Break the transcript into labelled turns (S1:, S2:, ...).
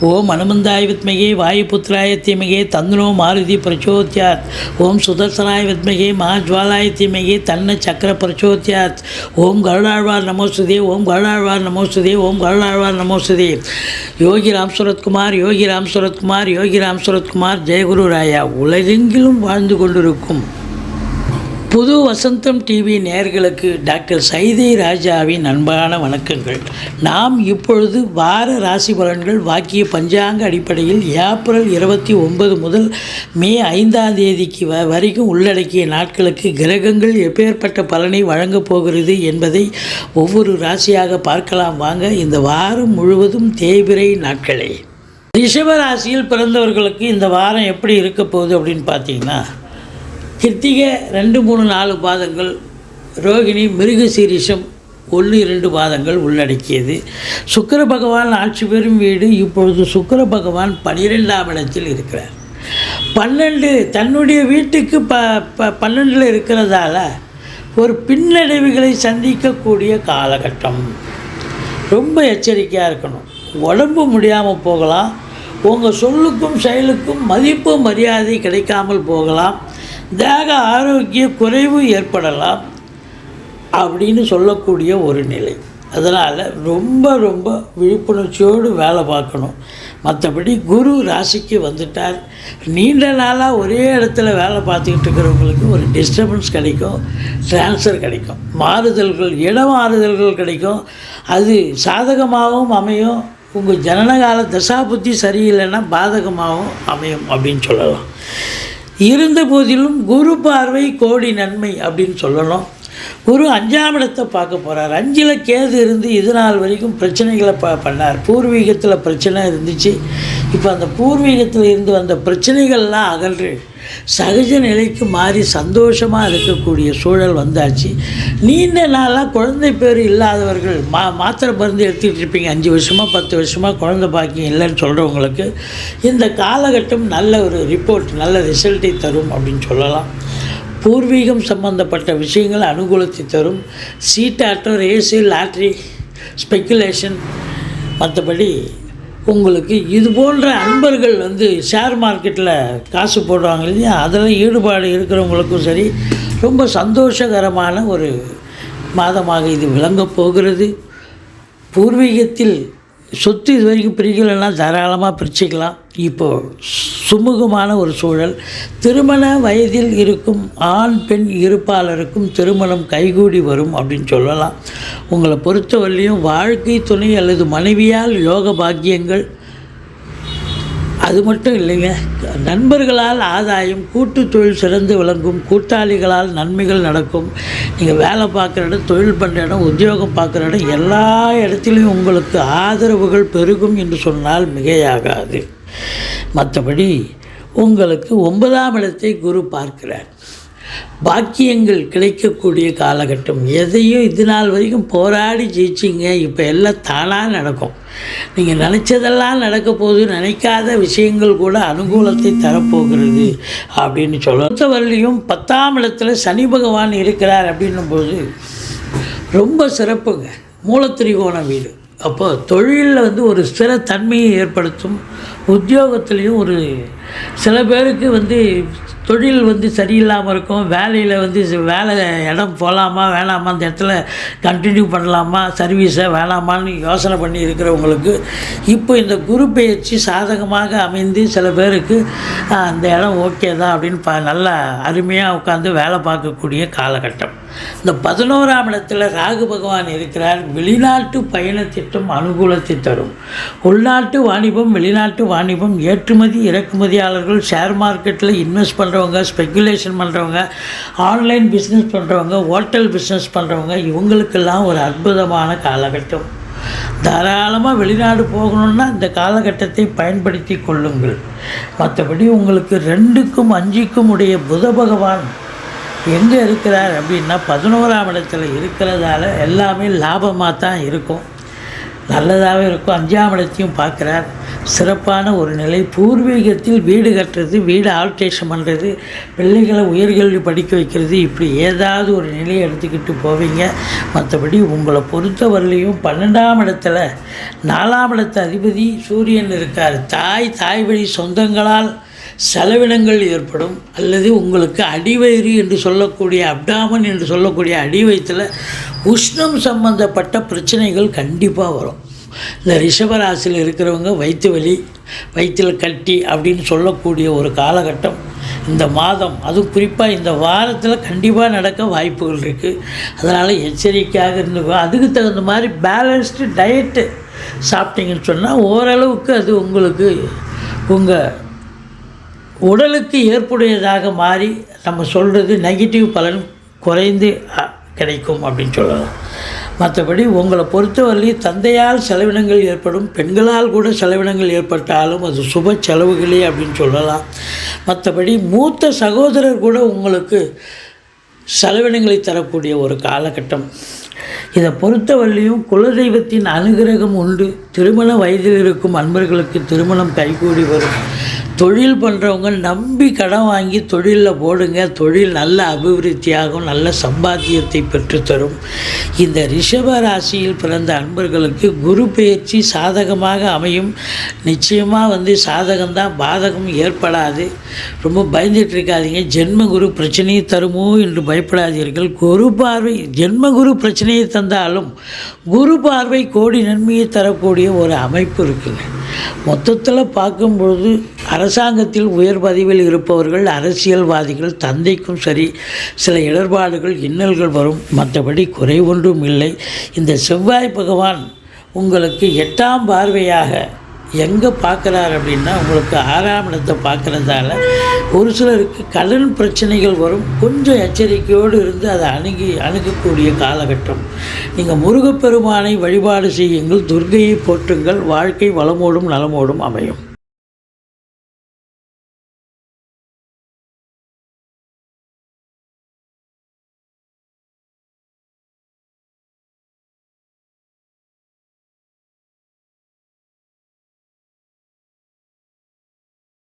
S1: ஓம் அனுமந்தாய் வித்மகே வாயுபுத்திராய தீமகே தந்துனோ மாருதி பிரச்சோத்யாத். ஓம் சுதர்சனாய வித்மகே மகாஜ்வாலாய தீமகே தன்ன சக்கர பிரச்சோத்யாத். ஓம் கருடாழ்வார் நமோசுதே ஓம் கருடாழ்வார் நமோசுதே ஓம் கருடாழ்வார் நமோசுதே யோகி ராம் சுரத்குமார் யோகி ராம் சுரத்குமார் யோகி ராம் சுரத்குமார் ஜெயகுரு ராயா உலகெங்கிலும் வாழ்ந்து கொண்டிருக்கும். புது வசந்தம் டிவி நேயர்களுக்கு டாக்டர் சைதை ராஜாவின் அன்பான வணக்கங்கள். நாம் இப்பொழுது வார ராசி பலன்கள் வாக்கிய பஞ்சாங்க அடிப்படையில் ஏப்ரல் இருபத்தி ஒன்பது முதல் மே ஐந்தாம் தேதிக்கு வ வரைக்கும் உள்ளடக்கிய நாட்களுக்கு கிரகங்கள் எப்பேற்பட்ட பலனை வழங்கப் போகிறது என்பதை ஒவ்வொரு ராசியாக பார்க்கலாம். வாங்க இந்த வாரம் முழுவதும் தேய்பிரை நாட்களே. ரிஷப ராசியில் பிறந்தவர்களுக்கு இந்த வாரம் எப்படி இருக்க போகுது அப்படின்னு பார்த்தீங்கன்னா கிருத்திகை ரெண்டு மூணு நாலு பாதங்கள் ரோகிணி மிருக சீரிஷம் ஒன்று இரண்டு பாதங்கள் உள்ளடக்கியது. சுக்கர பகவான் ஆட்சி பெறும் வீடு இப்பொழுது சுக்கிர பகவான் பனிரெண்டாம் இடத்தில் இருக்கிறார். பன்னெண்டு தன்னுடைய வீட்டுக்கு ப ப பன்னெண்டில் இருக்கிறதால ஒரு பின்னடைவுகளை சந்திக்கக்கூடிய காலகட்டம். ரொம்ப எச்சரிக்கையாக இருக்கணும். உடம்பு முடியாமல் போகலாம். உங்கள் சொல்லுக்கும் செயலுக்கும் மதிப்பு மரியாதை கிடைக்காமல் போகலாம். தேக ஆரோக்கிய குறைவு ஏற்படலாம் அப்படின்னு சொல்லக்கூடிய ஒரு நிலை. அதனால் ரொம்ப ரொம்ப விழிப்புணர்ச்சியோடு வேலை பார்க்கணும். மற்றபடி குரு ராசிக்கு வந்துட்டார். நீண்ட நாளாக ஒரே இடத்துல வேலை பார்த்துக்கிட்டு இருக்கிறவங்களுக்கு ஒரு டிஸ்டர்பன்ஸ் கிடைக்கும் ட்ரான்ஸ்ஃபர் கிடைக்கும். மாறுதல்கள் இட மாறுதல்கள் கிடைக்கும். அது சாதகமாகவும் அமையும். உங்கள் ஜனனகால தசாபுத்தி சரியில்லைன்னா பாதகமாகவும் அமையும் அப்படின்னு சொல்லலாம். இருந்த போதிலும் குரு பார்வை கோடி நன்மை அப்படின்னு சொல்லணும். குரு அஞ்சாம் இடத்தை பார்க்க போகிறார் அஞ்சில் கேது இருந்து இது நாள் வரைக்கும் பிரச்சனைகளை ப பண்ணார். பூர்வீகத்தில் பிரச்சனை இருந்துச்சு. இப்போ அந்த பூர்வீகத்தில் இருந்து வந்த பிரச்சனைகள்லாம் அகன்று சகஜ நிலைக்கு மாறி சந்தோஷமாக இருக்கக்கூடிய சூழல் வந்தாச்சு. நீண்ட நாளாக குழந்தை பேர் இல்லாதவர்கள் மா மாத்திரை மருந்து எடுத்துக்கிட்டு இருப்பீங்க. அஞ்சு வருஷமாக பத்து வருஷமாக குழந்தை பாக்கியம் இல்லைன்னு சொல்கிறவங்களுக்கு இந்த காலகட்டம் நல்ல ஒரு ரிப்போர்ட் நல்ல ரிசல்ட்டை தரும் அப்படின்னு சொல்லலாம். பூர்வீகம் சம்பந்தப்பட்ட விஷயங்கள் அனுகூலத்தை தரும். சீட்டாட்டம் ரேஸு லாட்ரி ஸ்பெக்குலேஷன் மற்றபடி உங்களுக்கு இது போன்ற அன்பர்கள் வந்து ஷேர் மார்க்கெட்டில் காசு போடுவாங்க இல்லையா? அதில் ஈடுபாடு இருக்கிறவங்களுக்கும் சரி ரொம்ப சந்தோஷகரமான ஒரு மாதமாக இது விளங்கப் போகிறது. பூர்வீகத்தில் சொத்து இது வரைக்கும் பிரிக்கலைன்னா தாராளமாக பிரிச்சுக்கலாம். இப்போது சுமூகமான ஒரு சூழல். திருமண வயதில் இருக்கும் ஆண் பெண் இருப்பாளருக்கும் திருமணம் கைகூடி வரும் அப்படின்னு சொல்லலாம். உங்களை பொறுத்தவரையிலையும் வாழ்க்கை துணை அல்லது மனைவியால் யோக பாக்கியங்கள் அது மட்டும் இல்லைங்க. நண்பர்களால் ஆதாயம் கூட்டு தொழில் சிறந்து விளங்கும் கூட்டாளிகளால் நன்மைகள் நடக்கும். நீங்கள் வேலை பார்க்குற இடம் தொழில் பண்ணுற இடம் உத்தியோகம் பார்க்குற இடம் எல்லா இடத்துலையும் உங்களுக்கு ஆதரவுகள் பெருகும் என்று சொன்னால் மிகையாகாது. மற்றபடி உங்களுக்கு ஒன்பதாம் இடத்தை குரு பார்க்கிறார். பாக்கியங்கள் கிடைக்கக்கூடிய காலகட்டம். எதையும் இது நாள் வரைக்கும் போராடி ஜெயிச்சிங்க. இப்போ எல்லாம் தானாக நடக்கும். நீங்கள் நினச்சதெல்லாம் நடக்க போகுது. நினைக்காத விஷயங்கள் கூட அனுகூலத்தை தரப்போகிறது அப்படின்னு சொல்ல பொறுத்தவரையிலையும் பத்தாம் இடத்துல சனி பகவான் இருக்கிறார் அப்படின்னும் போது ரொம்ப சிறப்புங்க. மூலத்திரிகோண வீடு. அப்போது தொழிலில் வந்து ஒரு ஸ்திரத்தன்மையை ஏற்படுத்தும் உத்தியோகத்துலேயும் ஒரு சில பேருக்கு வந்து தொழில் வந்து சரியில்லாமல் இருக்கும் வேலையில் வந்து வேலை இடம் போகலாமா வேணாமா அந்த இடத்துல கண்டினியூ பண்ணலாமா சர்வீஸை வேணாமான்னு யோசனை பண்ணி இருக்கிறவங்களுக்கு இப்போ இந்த குரு பயிற்சி சாதகமாக அமைந்து சில பேருக்கு அந்த இடம் ஓகே தான் அப்படின்னு ப நல்லா அருமையாக உட்காந்து வேலை பார்க்கக்கூடிய காலகட்டம். இந்த பதினோராம் இடத்துல ராகு பகவான் இருக்கிறார். வெளிநாட்டு பயண திட்டம் அனுகூலத்தை தரும். உள்நாட்டு வாணிபம் வெளிநாட்டு வாணிபம் ஏற்றுமதி இறக்குமதியாளர்கள் ஷேர் மார்க்கெட்டில் இன்வெஸ்ட் பண்ணுறவங்க ஸ்பெக்குலேஷன் பண்ணுறவங்க ஆன்லைன் பிஸ்னஸ் பண்ணுறவங்க ஹோட்டல் பிஸ்னஸ் பண்ணுறவங்க இவங்களுக்கெல்லாம் ஒரு அற்புதமான காலகட்டம். தாராளமாக வெளிநாடு போகணுன்னா இந்த காலகட்டத்தை பயன்படுத்தி கொள்ளுங்கள். மற்றபடி உங்களுக்கு ரெண்டுக்கும் அஞ்சுக்கும் உடைய புத பகவான் எங்கே இருக்கிறார் அப்படின்னா பதினோராம் இடத்துல இருக்கிறதால எல்லாமே லாபமாக தான் இருக்கும். நல்லதாகவே இருக்கும். அஞ்சாம் இடத்தையும் பார்க்குறார். சிறப்பான ஒரு நிலை. பூர்வீகத்தில் வீடு கட்டுறது வீடு ஆல்ட்ரேஷன் பண்ணுறது பிள்ளைகளை உயர்கல்வி படிக்க வைக்கிறது இப்படி ஏதாவது ஒரு நிலையை எடுத்துக்கிட்டு போவீங்க. மற்றபடி உங்களை பொறுத்தவரையிலையும் பன்னெண்டாம் இடத்துல நாலாம் இடத்து அதிபதி சூரியன் இருக்கார். தாய் தாய் வழி சொந்தங்களால் செலவினங்கள் ஏற்படும் அல்லது உங்களுக்கு அடிவயிறு என்று சொல்லக்கூடிய அப்டாமன் என்று சொல்லக்கூடிய அடிவயத்தில் உஷ்ணம் சம்பந்தப்பட்ட பிரச்சனைகள் கண்டிப்பாக வரும். இந்த ரிஷபராசியில் இருக்கிறவங்க வயிற்று வலி வயிற்றில் கட்டி அப்படின்னு சொல்லக்கூடிய ஒரு காலகட்டம். இந்த மாதம் அதுவும் குறிப்பாக இந்த வாரத்தில் கண்டிப்பாக நடக்க வாய்ப்புகள் இருக்குது அதனால் எச்சரிக்கையாக இருந்துக்கோ. அதுக்கு தகுந்த மாதிரி பேலன்ஸ்டு டயட்டு சாப்பிட்டீங்கன்னு சொன்னால் ஓரளவுக்கு அது உங்களுக்கு உங்கள் உடலுக்கு ஏற்புடையதாக மாறி நம்ம சொல்கிறது நெகட்டிவ் பலன் குறைந்து கிடைக்கும் அப்படின்னு சொல்லலாம். மற்றபடி உங்களை பொறுத்தவரையிலையும் தந்தையால் செலவினங்கள் ஏற்படும் பெண்களால் கூட செலவினங்கள் ஏற்பட்டாலும் அது சுப செலவுகளே அப்படின்னு சொல்லலாம். மற்றபடி மூத்த சகோதரர் கூட உங்களுக்கு செலவினங்களை தரக்கூடிய ஒரு காலகட்டம். இதை பொறுத்தவரையிலையும் குலதெய்வத்தின் அனுகிரகம் உண்டு. திருமண வயதில் இருக்கும் அன்பர்களுக்கு திருமணம் கைகூடி வரும். தொழில் பண்ணுறவங்க நம்பி கடன் வாங்கி தொழிலில் போடுங்க. தொழில் நல்ல அபிவிருத்தியாகும் நல்ல சம்பாத்தியத்தை பெற்றுத்தரும். இந்த ரிஷப ராசியில் பிறந்த அன்பர்களுக்கு குரு பெயர்ச்சி சாதகமாக அமையும். நிச்சயமாக வந்து சாதகம்தான் பாதகம் ஏற்படாது. ரொம்ப பயந்துட்டு இருக்காதீங்க ஜென்ம குரு பிரச்சனையை தருமோ என்று பயப்படாதீர்கள். குரு பார்வை ஜென்ம குரு பிரச்சனையை தந்தாலும் குரு பார்வை கோடி நன்மையை தரக்கூடிய ஒரு அமைப்பு இருக்குங்க. மொத்தத்தில் பார்க்கும்பொழுது அரசாங்கத்தில் உயர் பதவியில் இருப்பவர்கள் அரசியல்வாதிகள் தந்தைக்கும் சரி சில இடர்பாடுகள் இன்னல்கள் வரும். மற்றபடி குறை ஒன்றும் இல்லை. இந்த செவ்வாய் பகவான் உங்களுக்கு எட்டாம் பார்வையாக எங்கே பார்க்குறார் அப்படின்னா உங்களுக்கு ஆறாம் இடத்தை பார்க்குறதால ஒரு சிலருக்கு கடன் பிரச்சனைகள் வரும். கொஞ்சம் எச்சரிக்கையோடு இருந்து அதை அணுகி அணுகக்கூடிய காலகட்டம். நீங்கள் முருகப்பெருமானை வழிபாடு செய்யுங்கள். துர்கையை போற்றுங்கள். வாழ்க்கை வளமோடும் நலமோடும் அமையும்.